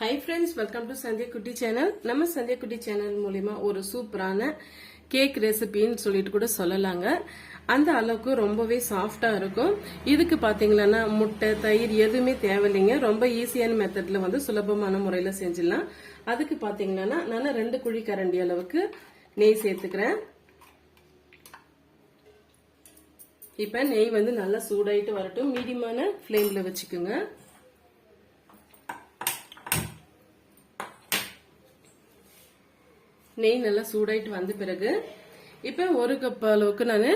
Hi friends welcome to Sandhya குட்டி channel நம்ம சந்தியா குட்டி சேனல் மூலிமா ஒரு சூப்பரான கேக் ரெசிபின்னு சொல்லிட்டு கூட சொல்லலாங்க. அந்த அளவுக்கு ரொம்பவே சாஃப்டாக இருக்கும். இதுக்கு பாத்தீங்கன்னா முட்டை தயிர் எதுவுமே தேவையில்லைங்க. ரொம்ப ஈஸியான மெத்தடில் வந்து சுலபமான முறையில் செஞ்சிடலாம். அதுக்கு பார்த்தீங்கன்னா நான் ரெண்டு குழி கரண்டி அளவுக்கு நெய் சேர்த்துக்கிறேன். இப்போ நெய் வந்து நல்லா சூடாயிட்டு வரட்டும். மீடியமான ஃப்ளேமில் வச்சுக்கோங்க. நெய் நல்லா சூடாயிட்டு வந்த பிறகு இப்போ ஒரு கப் அளவுக்கு நான்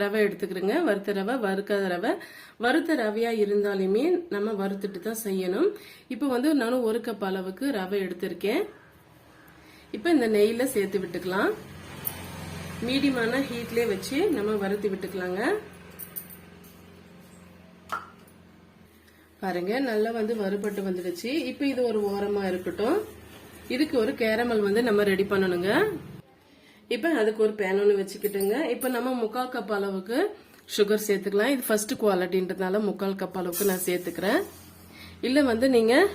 ரவை எடுத்துக்கிறேங்க. வறுத்த ரவை வறுக்காத ரவை. வறுத்த ரவையா இருந்தாலுமே நம்ம வறுத்துட்டு தான் செய்யணும். இப்போ வந்து நானும் ஒரு கப் அளவுக்கு ரவை எடுத்திருக்கேன். இப்போ இந்த நெய்யில் சேர்த்து விட்டுக்கலாம். மீடியமான ஹீட்லேயே வச்சு நம்ம வறுத்து விட்டுக்கலாங்க. பாருங்க நல்லா வந்து வறுபட்டு வந்துடுச்சு. இப்போ இது ஒரு ஓரமா இருக்கட்டும். இதுக்கு ஒரு கேரமல் வந்து நம்ம ரெடி பண்ணணுங்க. இப்போ அதுக்கு ஒரு பேன் ஒன்று வச்சுக்கிட்டுங்க. இப்போ நம்ம முக்கால் கப் அளவுக்கு சுகர் சேர்த்துக்கலாம். இது ஃபர்ஸ்ட் குவாலிட்டின்றதுனால முக்கால் கப் அளவுக்கு நான் சேர்த்துக்கிறேன். இல்லை வந்து நீங்கள்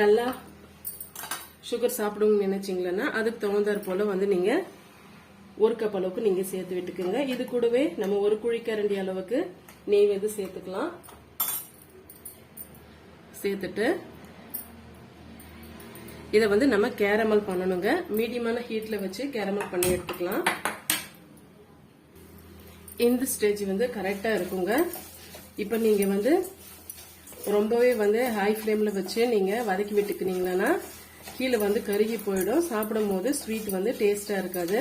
நல்லா சுகர் சாப்பிடுங்க நினைச்சிங்களன்னா அதுக்கு தகுந்தாற் போல வந்து நீங்கள் ஒரு கப் அளவுக்கு நீங்கள் சேர்த்து விட்டுக்குங்க. இது கூடவே நம்ம ஒரு குழிக்கரண்டி அளவுக்கு நெய் வந்து சேர்த்துக்கலாம். சேர்த்துட்டு இதை வந்து நம்ம கேரமல் பண்ணணுங்க. மீடியமான ஹீட்ல வச்சு கேரமல் பண்ணி எடுத்துக்கலாம். இந்த ஸ்டேஜ் வந்து கரெக்டா இருக்குங்க. இப்போ நீங்க வந்து ரொம்பவே வந்து ஹை ஃப்ளேமில் வச்சு நீங்க வதக்கி விட்டுக்கினீங்கன்னா கீழே வந்து கருகி போயிடும். சாப்பிடும் போது ஸ்வீட் வந்து டேஸ்டா இருக்காது.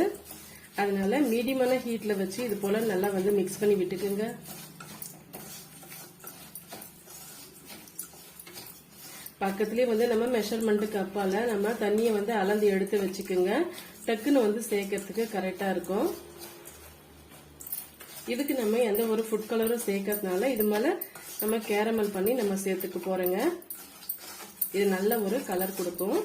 அதனால மீடியமான ஹீட்ல வச்சு இது போல நல்லா வந்து மிக்ஸ் பண்ணி விட்டுக்குங்க. பக்கத்துலயே வந்து நம்ம மெஷர்மெண்ட்டுக்கு கப்பால நம்ம தண்ணியை வந்து அளந்து எடுத்து வச்சுக்கோங்க. டக்குன்னு வந்து சேர்க்கறதுக்கு கரெக்டா இருக்கும். இதுக்கு நம்ம எந்த ஒரு ஃபுட் கலரும் சேர்க்கறதுனால இது மேல நம்ம கேரமல் பண்ணி நம்ம சேர்த்துக்க போறோங்க. இது நல்ல ஒரு கலர் கொடுக்கும்.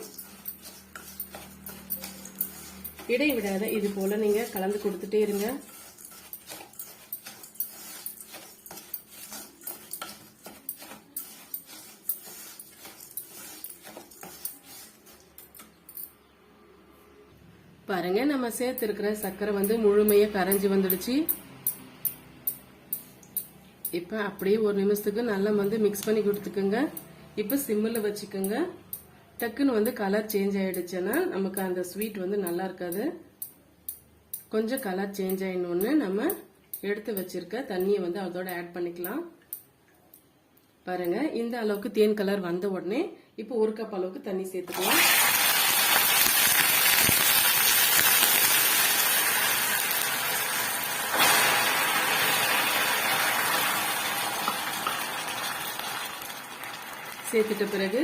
இடைவிடாத இது போல நீங்க கலந்து கொடுத்துட்டே இருங்க. பாருங்க நம்ம சேர்த்திருக்கிற சர்க்கரை வந்து முழுமையாக கரைஞ்சி வந்துடுச்சு. இப்ப அப்படியே ஒரு நிமிஷத்துக்கு நல்லா வந்து மிக்ஸ் பண்ணி கொடுத்துக்கோங்க. இப்ப சிம்மில் வச்சுக்கோங்க. டக்குன்னு வந்து கலர் சேஞ்ச் ஆயிடுச்சுன்னா நமக்கு அந்த ஸ்வீட் வந்து நல்லா இருக்காது. கொஞ்சம் கலர் சேஞ்ச் ஆயிடணும்னு நம்ம எடுத்து வச்சிருக்க தண்ணியை வந்து அதோட ஆட் பண்ணிக்கலாம். பாருங்க இந்த அளவுக்கு தேன் கலர் வந்த உடனே இப்போ ஒரு கப் அளவுக்கு தண்ணி சேர்த்துக்கலாம். சேர்த்துட்ட பிறகு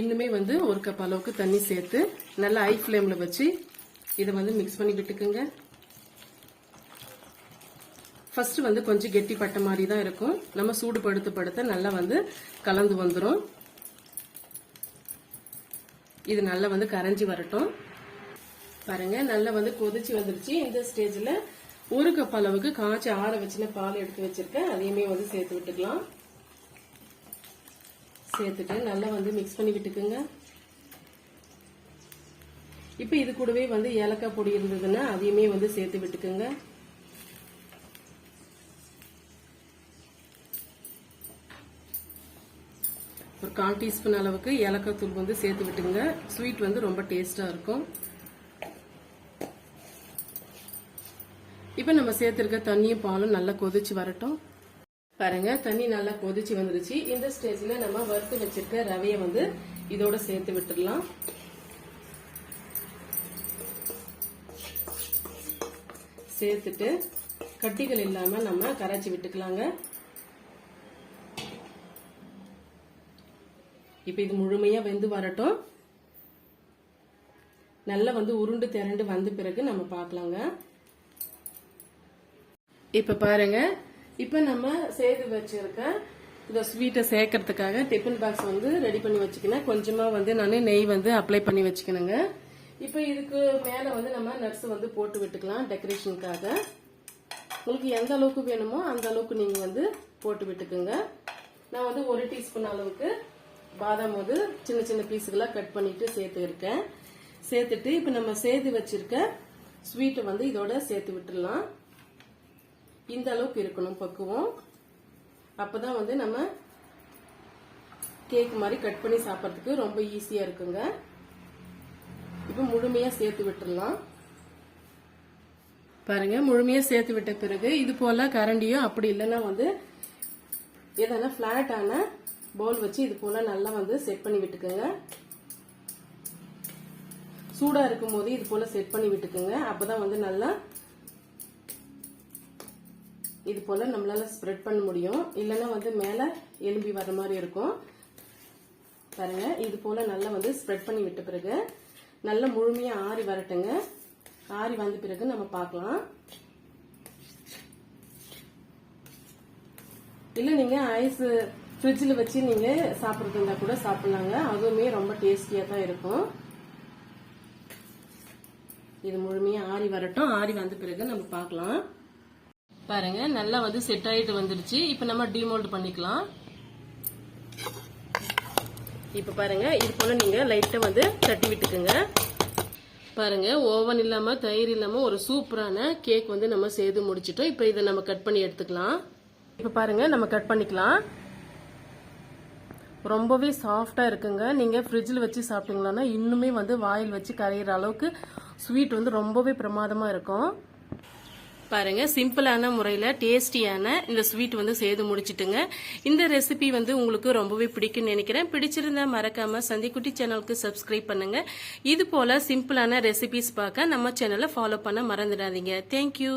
இன்னுமே வந்து ஒரு கப் அளவுக்கு தண்ணி சேர்த்து நல்லா ஹை ஃப்ளேமில் வச்சு இதை வந்து மிக்ஸ் பண்ணி விட்டுக்குங்க. ஃபர்ஸ்ட் வந்து கொஞ்சம் கெட்டி பட்ட மாதிரி தான் இருக்கும். நம்ம சூடு படுத்த படுத்த நல்லா வந்து கலந்து வந்துடும் இது நல்லா வந்து கரைஞ்சி வரட்டும். பாருங்க நல்லா வந்து கொதிச்சு வந்துருச்சு. இந்த ஸ்டேஜில் ஒரு கப் அளவுக்கு காய்ச்சி ஆற வச்சுன பால் எடுத்து வச்சிருக்கேன். அதையுமே வந்து சேர்த்து விட்டுக்கலாம். சேர்த்துட்டு நல்லா வந்து மிக்ஸ் பண்ணி விட்டுக்குங்க. இப்போ இது கூடவே வந்து ஏலக்காய் பொடி இருந்ததுன்னா அதையுமே வந்து சேர்த்து விட்டுக்குங்க. ஒரு கால் டீஸ்பூன் அளவுக்கு ஏலக்காய் தூள் வந்து சேர்த்து விட்டுங்க ஸ்வீட் வந்து ரொம்ப டேஸ்டா இருக்கும். இப்போ நம்ம சேர்த்துருக்க தண்ணியும் பாலும் நல்லா கொதிச்சு வரட்டும். பாருங்க தண்ணி நல்லா கொதிச்சு வந்துருச்சு. இந்த ஸ்டேஜ்ல நம்ம வறுத்து வச்சிருக்க ரவையை வந்து இதோட சேர்த்து விட்டுடலாம். சேர்த்துட்டு கட்டிகள் இல்லாம நம்ம கரைச்சி விட்டுக்கலாங்க. இப்ப இது முழுமையா வெந்து வரட்டும். நல்லா வந்து உருண்டு திரண்டு வந்த பிறகு நம்ம பார்க்கலாங்க. இப்போ பாருங்க. இப்போ நம்ம சேர்த்து வச்சிருக்க இந்த ஸ்வீட்டை சேர்க்கறதுக்காக டிஃபன் பாக்ஸ் வந்து ரெடி பண்ணி வச்சுக்கினேன் கொஞ்சமாக வந்து நான் நெய் வந்து அப்ளை பண்ணி வச்சுக்கணுங்க. இப்போ இதுக்கு மேலே வந்து நம்ம நட்ஸ் வந்து போட்டு விட்டுக்கலாம் டெக்கரேஷனுக்காக உங்களுக்கு எந்த அளவுக்கு வேணுமோ அந்த அளவுக்கு நீங்கள் வந்து போட்டு விட்டுக்குங்க. நான் வந்து ஒரு டீஸ்பூன் அளவுக்கு பாதாம் வந்து சின்ன சின்ன பீஸுகளாக கட் பண்ணிட்டு சேர்த்து இருக்கேன். சேர்த்துட்டு இப்போ நம்ம சேர்த்து வச்சிருக்க ஸ்வீட்டை வந்து இதோட சேர்த்து விட்டுடலாம். இந்த அளவுக்கு இருக்கணும் பக்குவம். அப்பதான் வந்து நம்ம கேக் மாதிரி கட் பண்ணி சாப்பிட்றதுக்கு ரொம்ப ஈஸியா இருக்குங்க. இப்போ முழுமையா சேர்த்து விட்டுறலாம். பாருங்க முழுமையா சேர்த்து விட்ட பிறகு இது போல கரண்டியும் அப்படி இல்லைன்னா வந்து எதனா ஃபிளாட்டான பவுல் வச்சு இது போல நல்லா வந்து செட் பண்ணி விட்டுக்கோங்க. சூடா இருக்கும் போது இது போல செட் பண்ணி விட்டுக்கோங்க. அப்பதான் வந்து நல்லா இது போல நம்மளால ஸ்ப்ரெட் பண்ண முடியும். இல்லைன்னா வந்து மேல எலும்பி வர மாதிரி இருக்கும். பாருங்க இது போல நல்லா வந்து ஸ்ப்ரெட் பண்ணி விட்ட பிறகு நல்லா முழுமையா ஆறி வரட்டுங்க. ஆறி வந்த பிறகு நம்ம பார்க்கலாம். இல்ல நீங்க ஐஸ் ஃப்ரிட்ஜில் வச்சு நீங்க சாப்பிட்றது இருந்தா கூட சாப்பிடலாங்க. அதுவுமே ரொம்ப டேஸ்டியா தான் இருக்கும். இது முழுமையா ஆறி வரட்டும். ஆறி வந்த பிறகு நம்ம பார்க்கலாம். பாருங்க நல்லா வந்து செட் ஆயிட்டு வந்துடுச்சு. இப்போ நம்ம டிமோல்ட் பண்ணிக்கலாம். இப்போ பாருங்க இது போல நீங்க லைட்டா வந்து தட்டி விட்டுக்குங்க. பாருங்க ஓவன் இல்லாம தயிர் இல்லாம ஒரு சூப்பரான கேக் வந்து நம்ம செய்து முடிச்சிட்டோம். இப்போ இதை நம்ம கட் பண்ணி எடுத்துக்கலாம். இப்போ பாருங்க நம்ம கட் பண்ணிக்கலாம். ரொம்பவே சாஃப்டா இருக்குங்க. நீங்க ஃப்ரிட்ஜில் வச்சு சாப்பிட்டீங்களா இன்னுமே வந்து வாயில் வச்சு கரையிற அளவுக்கு ஸ்வீட் வந்து ரொம்பவே பிரமாதமா இருக்கும். பாருங்க சிம்பிளான முறையில் டேஸ்டியான இந்த ஸ்வீட் வந்து செய்து முடிச்சிட்டுங்க. இந்த ரெசிபி வந்து உங்களுக்கு ரொம்பவே பிடிக்கும்னு நினைக்கிறேன். பிடிச்சிருந்தா மறக்காமல் சந்திக்குட்டி சேனலுக்கு சப்ஸ்கிரைப் பண்ணுங்கள் இது போல் சிம்பிளான ரெசிபிஸ் பார்க்க நம்ம சேனலை ஃபாலோ பண்ண மறந்துடாதீங்க. தேங்க்யூ